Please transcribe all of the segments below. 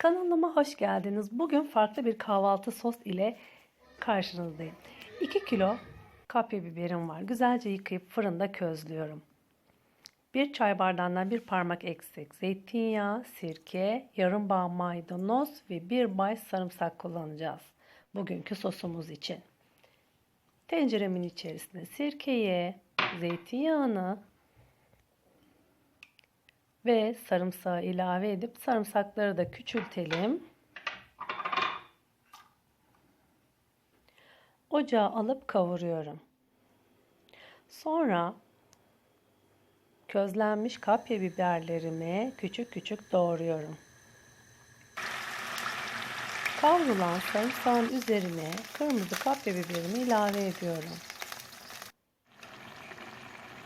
Kanalıma hoş geldiniz. Bugün farklı bir kahvaltı sos ile karşınızdayım. 2 kilo kapya biberim var. Güzelce yıkayıp fırında közlüyorum. Bir çay bardağından bir parmak eksik zeytinyağı, sirke, yarım bağ maydanoz ve bir bay sarımsak kullanacağız. Bugünkü sosumuz için. Tenceremin içerisine sirkeyi, zeytinyağını, ve sarımsağı ilave edip sarımsakları da küçültelim. Ocağa alıp kavuruyorum. Sonra közlenmiş kapya biberlerimi küçük küçük doğruyorum. Kavrulan sarımsağın üzerine kırmızı kapya biberimi ilave ediyorum.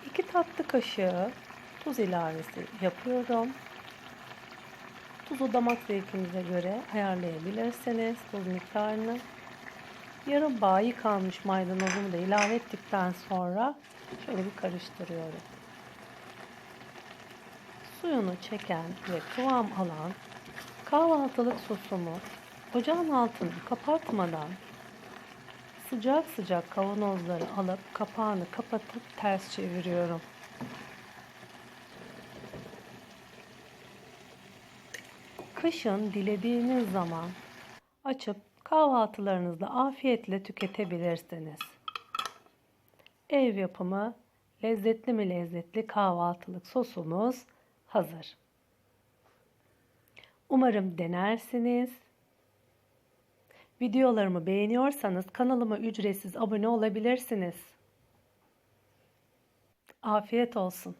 2 tatlı kaşığı tuz ilavesi yapıyorum. Tuzu damak zevkinize göre ayarlayabilirsiniz tuz miktarını. Yarım bağ yıkanmış maydanozumu da ilave ettikten sonra şöyle bir karıştırıyorum. Suyunu çeken ve kıvam alan kahvaltılık sosumu ocağın altını kapatmadan sıcak sıcak kavanozları alıp kapağını kapatıp ters çeviriyorum. Kışın dilediğiniz zaman açıp kahvaltılarınızda afiyetle tüketebilirsiniz. Ev yapımı lezzetli mi lezzetli kahvaltılık sosumuz hazır. Umarım denersiniz. Videolarımı beğeniyorsanız kanalıma ücretsiz abone olabilirsiniz. Afiyet olsun.